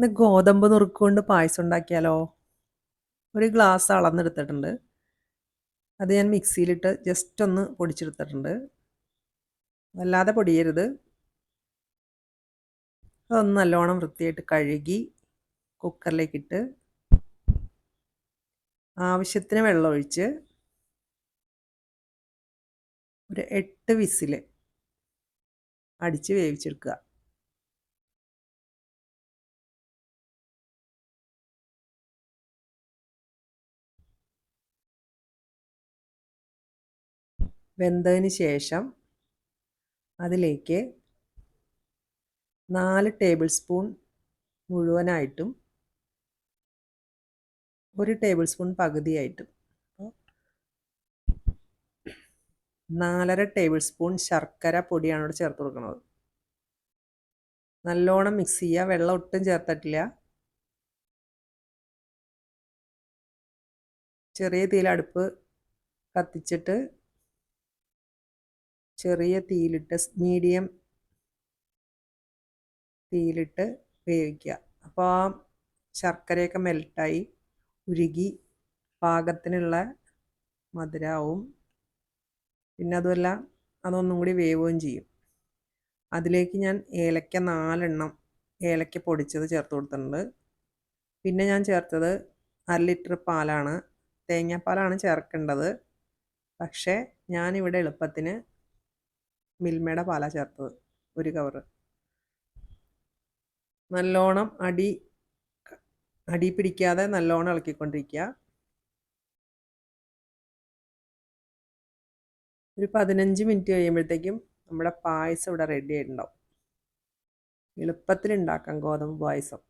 ഇന്ന് ഗോതമ്പ് നുറുക്കുകൊണ്ട് പായസം ഉണ്ടാക്കിയാലോ? ഒരു ഗ്ലാസ് അളന്നെടുത്തിട്ടുണ്ട്. അത് ഞാൻ മിക്സിയിലിട്ട് ജസ്റ്റ് ഒന്ന് പൊടിച്ചെടുത്തിട്ടുണ്ട്. വല്ലാതെ പൊടിയരുത്. അതൊന്ന് നല്ലോണം വൃത്തിയായിട്ട് കഴുകി കുക്കറിലേക്കിട്ട് ആവശ്യത്തിന് വെള്ളമൊഴിച്ച് ഒരു എട്ട് വിസിൽ അടിച്ച് വേവിച്ചെടുക്കുക. വെന്തതിന് ശേഷം അതിലേക്ക് നാല് ടേബിൾ സ്പൂൺ മുഴുവനായിട്ടും ഒരു ടേബിൾ സ്പൂൺ പകുതിയായിട്ടും നാലര ടേബിൾ സ്പൂൺ ശർക്കര പൊടിയാണ് ഇവിടെ ചേർത്ത് കൊടുക്കുന്നത്. നല്ലോണം മിക്സ് ചെയ്യുക. വെള്ളം ഒട്ടും ചേർത്തിട്ടില്ല. ചെറിയ തീയിലടുപ്പ് കത്തിച്ചിട്ട് ചെറിയ തീയിലിട്ട് മീഡിയം തീയിലിട്ട് വേവിക്കുക. അപ്പോൾ ആ ശർക്കരയൊക്കെ മെൽട്ടായി ഉരുകി പാകത്തിനുള്ള മധുരവും. പിന്നെ അതുമല്ല അതൊന്നും കൂടി വേവുകയും ചെയ്യും. അതിലേക്ക് ഞാൻ ഏലക്ക നാലെണ്ണം ഏലക്ക പൊടിച്ചത് ചേർത്ത് കൊടുത്തിട്ടുണ്ട്. പിന്നെ ഞാൻ ചേർത്തത് അര ലിറ്റർ പാലാണ്. തേങ്ങാപ്പാലാണ് ചേർക്കേണ്ടത്. പക്ഷേ ഞാനിവിടെ എളുപ്പത്തിന് മിൽമയുടെ പാല ചേർത്തത് ഒരു കവറ് നല്ലോണം അടി അടി പിടിക്കാതെ നല്ലോണം ഇളക്കിക്കൊണ്ടിരിക്കുക. ഒരു പതിനഞ്ച് മിനിറ്റ് കഴിയുമ്പോഴത്തേക്കും നമ്മുടെ പായസം ഇവിടെ റെഡി ആയിട്ടുണ്ടാവും. എളുപ്പത്തിൽ ഉണ്ടാക്കാം ഗോതമ്പ് പായസം.